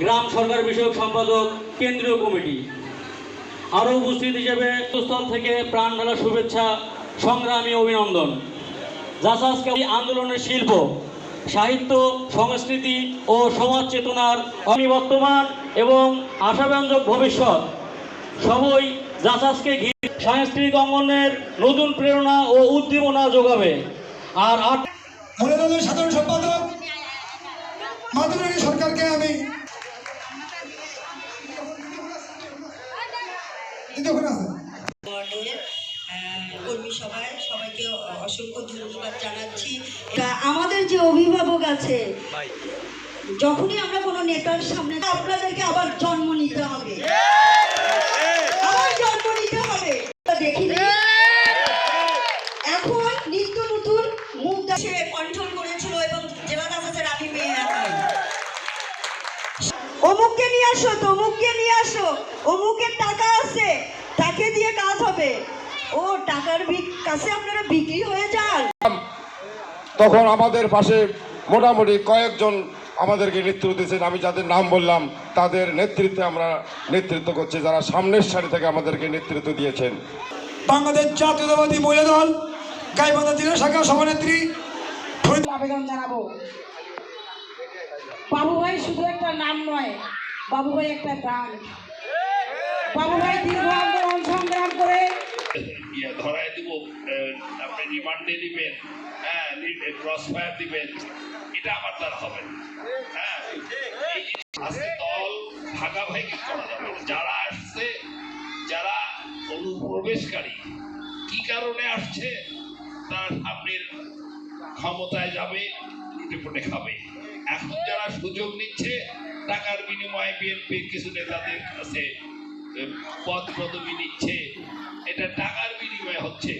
গ্রাম সরকার বিষয়ক সম্পাদক, কেন্দ্রীয় কমিটি। আরও উপস্থিত হিসেবে স্থল থেকে প্রাণ ঢালা শুভেচ্ছা, সংগ্রামী অভিনন্দন। জাসাজকে আন্দোলনের শিল্প, সাহিত্য, সংস্কৃতি ও সমাজ চেতনার অনিবর্তমান এবং আশাব্যঞ্জক ভবিষ্যৎ সবই জাসাজকে ঘিরে সাংস্কৃতিক অঙ্গনের নতুন প্রেরণা ও উদ্দীপনা যোগাবে। আর সাধারণ সম্পাদক সরকারকে আমি আমাদের যে অভিভাবক আছে, যখনই আমরা কোনো নেতার সামনে আপনাদেরকে আবার জন্ম নিতে হবে। কন্ট্রোল করেছিল এবং অমুককে নিয়ে আসো, তমুককে নিয়ে আসো। অমুকের টাকা আছে। ও টাকার বিক- কাছে আপনারা বিক্রি হয়ে যান। তখন আমাদের পাশে মোটামুটি কয়েকজন আমাদেরকে নেতৃত্ব দিয়েছেন। আমি যাদের নাম বললাম তাদের নেতৃত্বে আমরা নেতৃত্ব করছি। যারা সামনের সারি থেকে আমাদেরকে নেতৃত্ব দিয়েছেন। বাংলাদেশ জাতীয়তাবাদী মহিলা দল গাইবান্ধা জেলা শাখা সভানেত্রী আবেদন জানাব। বাবু ভাই শুধু একটা নাম নয় বাবু ভাই একটা প্রাণ। বাবু ভাই দীর্ঘ আন্দোলন সংগ্রাম করে ইয়ে ধরায় দিব আপনি রিমান্ডে দিবেন হ্যাঁ ক্রস ফায়ার দিবেন, এটা আমার দ্বারা হবে হ্যাঁ। আজকে দল ভাগাভাগি করা যাবে যারা আসছে, যারা অনুপ্রবেশকারী, কি কারণে আসছে, তারা সামনের ক্ষমতায় যাবে, লুটে পুটে খাবে। এখন যারা সুযোগ নিচ্ছে, টাকার বিনিময়ে বিএনপির কিছু নেতাদের কাছে পদ পদবি নিচ্ছে এটা টাকার বিনিময়ে হচ্ছে।